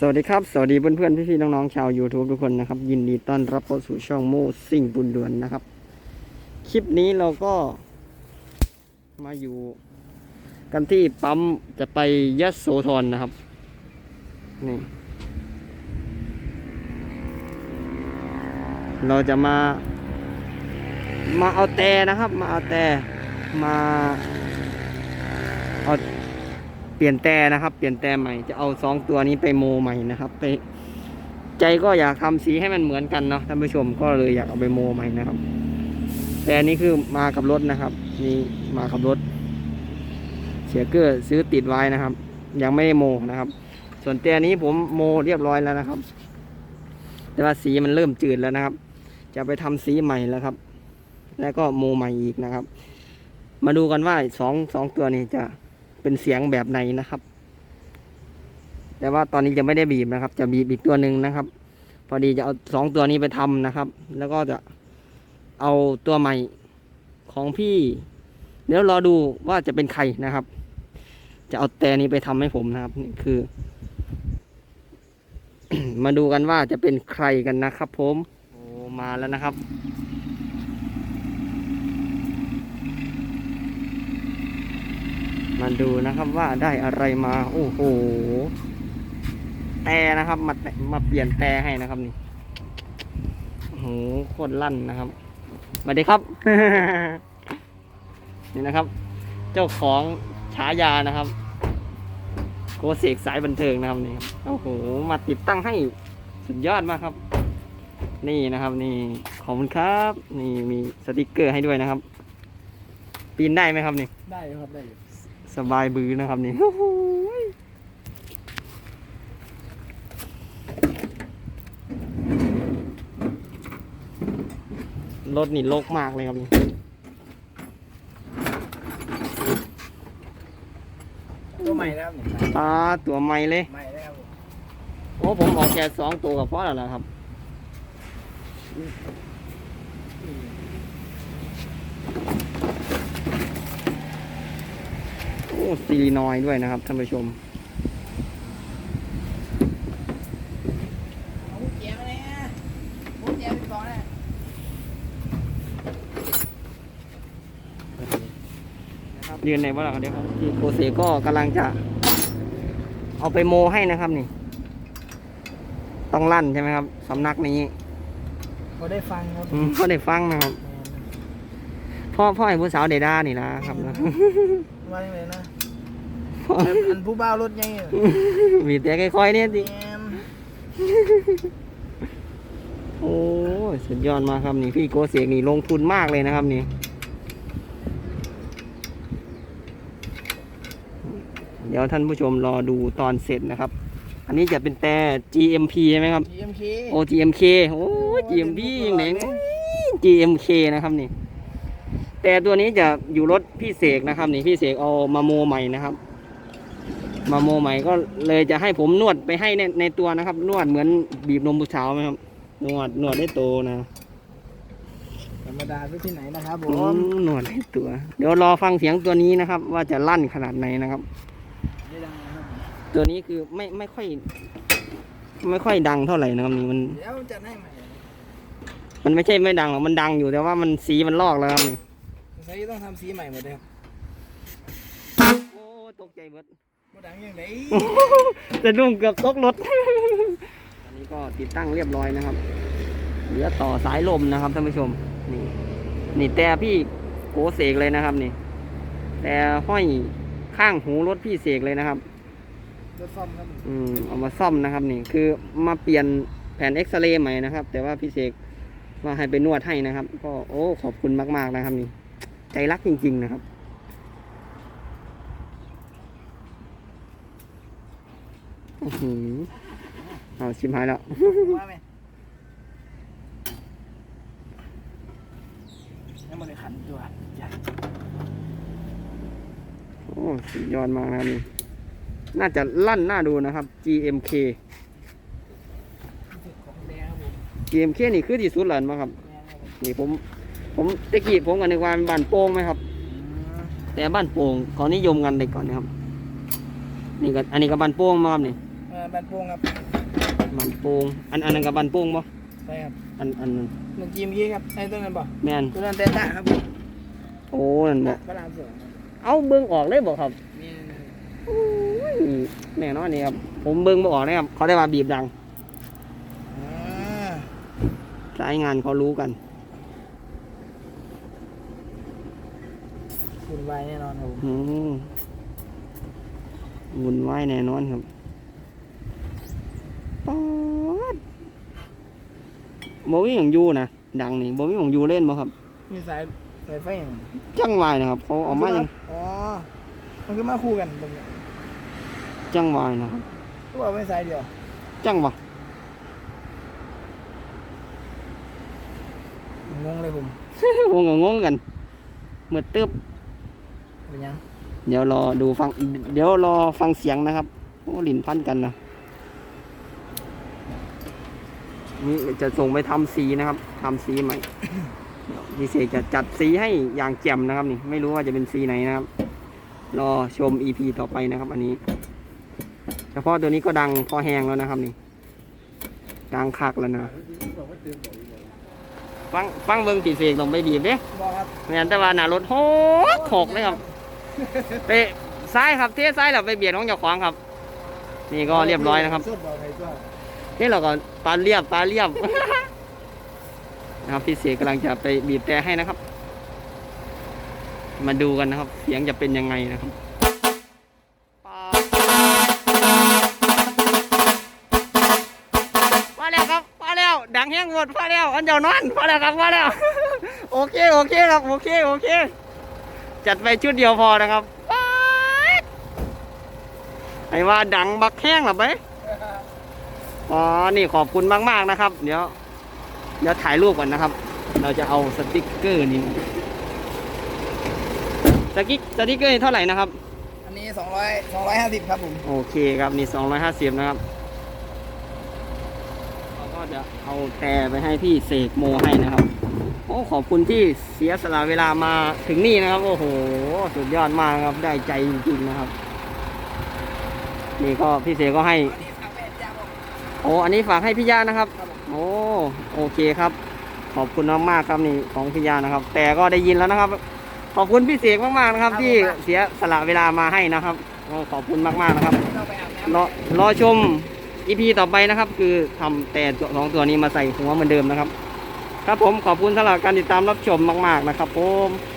สวัสดีครับ สวัสดีเพื่อนๆ พี่ๆ น้องๆ ชาว YouTube ทุกคนนะครับ ยินดีต้อนรับเข้าสู่ช่องโมสิ่งบุญด่วนนะครับ คลิปนี้เราก็มาอยู่กันที่ปั๊มจะไปยะโสธรนะครับ นี่ เราจะมา มาเอาแต่นะครับ มาเอาแต่มาเอา เปลี่ยนแต่นะครับ เปลี่ยนแต่ใหม่จะเอาสองตัวนี้ไปโมใหม่นะครับ ไป ใจก็อยากทำสีให้มันเหมือนกันเนาะท่านผู้ชมก็เลยอยากเอาไปโมใหม่นะครับ แต่อันนี้คือมากับรถนะครับ นี่มากับรถเสียเกอร์ซื้อติดไว้นะครับ ยังไม่ได้โมนะครับ ส่วนแต่นนี้ผมโมเรียบร้อยแล้วนะครับ แต่ว่าสีมันเริ่มจืดแล้วนะครับ จะไปทำสีใหม่แล้วครับ แล้วก็โมใหม่อีกนะครับ มาดูกันว่าสองสองตัวนี้จะ เป็นเสียงแบบไหนนะครับ แต่ว่าตอนนี้จะไม่ได้บีบนะครับ จะบีบอีกตัวหนึ่งนะครับ พอดีจะเอาสองตัวนี้ไปทำนะครับ แล้วก็จะเอาตัวใหม่ของพี่เดี๋ยวรอดูว่าจะเป็นใครนะครับ จะเอาแต่นี้ไปทำให้ผมนะครับนี่คือ มาดูกันว่าจะเป็นใครกันนะครับ ผมโอ้มาแล้วนะครับ มาดูนะครับว่าได้อะไรมา โอ้โห แต่นะครับ มามาเปลี่ยนแต่ให้นะครับนี่โอ้โหโคตรลั่นนะครับสวัสดีครับ นี่นะครับ เจ้าของฉายานะครับโกเสกสายบันเทิงนะครับนี่ครับโอ้โหมาติดตั้งให้สุดยอดมากครับ นี่นะครับ นี่ขอบคุณครับ นี่มีสติกเกอร์ให้ด้วยนะครับ ปีนได้ไหมครับนี่ ได้ครับได้ สบายบือนะครับนี่รถนี่โลกมากเลยครับนี่ตัวใหม่แล้วนี่ตาตัวใหม่เลยใหม่แล้วโอ้ผมออกแค่สองตัวกับพ่อแล้วนะครับ โอ้ ซีรีนอยด์ด้วยนะครับท่านผู้ชมเอาแจมาเลยฮะผมแจไปก่อนนะนะครับเรียนในว่าเดี๋ยวครับที่โคเซก็กำลังจะ เอาไปโมให้นะครับนี่ ต้องลั่นใช่ไหมครับสำนักนี้พอได้ฟังครับอืมก็ได้ฟังนะครับ พ่อพ่อไอ้ผู้สาวเดด้านี่นะครับนะมาอย่างไรนะพ่ ออันผู้บ่าวรถยังไงมีแต่ค่อยๆเนี่ยสิแมนโอ้ยสุดยอดมากครับนี่พี่โกเสกนี่ลงทุนมากเลยนะครับนี่เดี๋ยวท่านผู้ชมรอดูตอนเสร็จนะครับ อันนี้จะเป็นแต่ GMP ใช่ไหมครับทีเอ็มเคโอ GMK โอ้ GMP ยังไง GMK นะครับนี่ แต่ตัวนี้จะอยู่รถพี่เสกนะครับ นี่พี่เสกเอามาโมใหม่นะครับ มาโมใหม่ก็เลยจะให้ผมนวดไปให้ในในตัวนะครับ นวดเหมือนบีบนมผู้สาวไหมครับ นวดนวดได้โตนะธรรมดาที่ไหนนะครับผอืมมนวดได้ตัว เดี๋ยวรอฟังเสียงตัวนี้นะครับ ว่าจะลั่นขนาดไหนนะครับไม่ดังนะครับ ตัวนี้คือไม่ไม่ค่อย ไม่ค่อยดังเท่าไหร่นะครับนี่มันเดี๋ยวจัดให้ใหม่มันไม่ใช่ไม่ดังหรอกมันดังอยู่แต่ว่ามันสีมันลอกแล้วครับนี่ใช้ต้องทำสีใหม่หมดเลยครับโอ้ตกใจเบิดบ่ ดังยังไงจะดุ้งเกือบตกรถ อันนี้ก็ติดตั้งเรียบร้อยนะครับ เหลือต่อสายลมนะครับท่านผู้ชม นี่ นี่แต่พี่โกเสกเลยนะครับนี่ แต่ห้อยข้างหูรถพี่เสกเลยนะครับรถซ่อมครับอืมเอามาซ่อมนะครับนี่ คือมาเปลี่ยนแผ่นเอ็กซเรย์ใหม่นะครับ แต่ว่าพี่เสกว่าให้ไปนวดให้นะครับ ก็โอ้ขอบคุณมาก ๆนะครับนี่ ใจรักจริง ๆ นะครับ อื้อหือเอาชิมหายแล้ว ว่าไหมยังไม่ได้ขันตัวยัดโอ้สุดยอดมากนะครับนี่น่าจะลั่นหน่าดูนะครับ GMK ของแดงครับผม GMK นี่คือที่สุดแล้วมั้งครับ แดงครับผมนี่ผม ผมตะกี้ผมกันในกว่าเป็นบ้านโป่งไหมครับ แต่บ้านโป่งเขานิยมกันเลยก่อนนะครับ นี่ก็อันนี้ก็บ้านโป่งมาครับนี่ เออบันโป่งครับบันโป่งอันอันนั้นกับบันโป่งบ่ใช่ครับอันอันนั้นหนึ่งจีมกี้ครับไอ้ต้นนั้นบ่แม่นต้นนั้นเตต้าครับผมโอ้นั่นบ่พระรามสองครับเอาเบิ่งออกเลยบ่ครับนี่โอ้ยแน่นอนนี่ครับผมเบิ่งบ่ออกนะครับเขาได้มาบีบดังอ่าสายงานเขารู้กันคุณไว้แน่นอนครับผมอืมวุ่นวายแน่นอนครับป๊าด บ่มีหยังอยู่นะดังนี่บ่มีหยังอยู่เล่นบ่ครับ มีสายสายไฟอย่างจังหวายนะครับเขาเออกมาจังอ๋อ มันก็มาคู่กันตรงนี้จังหวายนะครับก็ว่าเป็นสายเดียว จังวะงงเลยผมงงงงกันเมื่อตึบเป็นยัง เดี๋ยวรอดูฟัง เดี๋ยวรอฟังเสียงนะครับโอ้ลิ้นพันกันนะ นี่จะส่งไปทำสีนะครับทำสีใหม่ดีเซจะจัดสีให้อย่างแจ่มนะครับนี่ ไม่รู้ว่าจะเป็นสีไหนนะครับ รอชม EP ต่อไปนะครับ อันนี้ เฉพาะตัวนี้ก็ดังพอแหงแล้วนะครับนี่ ดังคักแล้วนะฟังฟังเบิ้งปีเสกลงไปบีบเด้บอกครับแม่นแต่ว่าหน้ารถโหกโขกเลยครับไปซ้ายครับเทซ้ายแล้วไปเบียดน้องเจ้าของครับ นี่ก็เรียบร้อยนะครับ นี่เราก็ปลาเรียบปลาเรียบนะครับพี่เสกกำลังจะไปบีบแต่ให้นะครับ มาดูกันนะครับ เสียงจะเป็นยังไงนะครับมาแล้วครับมาแล้ว ดังแห้งหมดมาแล้วอันเดียวนอนมาแล้วครับมาแล้ว โอเคโอเคครับโอเคโอเค จัดไปชุดเดียวพอนะครับไอ้ว่าดังบักแห้งหรอไป อ๋อ นี่ขอบคุณมาก ๆ นะครับ เดี๋ยว เดี๋ยวถ่ายรูปก่อนนะครับ เราจะเอาสติกเกอร์นี้สติกสติกเกอร์นี่เท่าไหร่นะครับ อันนี้สองร้อยสองร้อยห้าสิบครับผม โอเคครับ นี่สองร้อยห้าสิบนะครับเราก็จะเอาแต่ไปให้พี่เสกโมให้นะครับ โอ้ขอบคุณที่เสียสละเวลามาถึงนี่นะครับ โอ้โห สุดยอดมากครับ ได้ใจจริงๆนะครับ นี่ก็พี่เสกก็ให้ อ้อันนี้ฝากให้พี่ย่านะครับครับผมโอ้โอเคครับ ขอบคุณมากๆครับนี่ของพี่ย่านะครับ แต่ก็ได้ยินแล้วนะครับ ขอบคุณพี่เสกมากๆนะครับ ที่เสียสละเวลามาให้นะครับก็ขอบคุณมากๆนะครับเราไปอาบรน้อรอชมอีพีต่อไปนะครับ คือทำแต่สองตัวนี้มาใส่หัวเหมือนเดิมนะครับ ครับผมขอบคุณสำหรับการติดตามรับชมมาก ๆ นะครับผมำ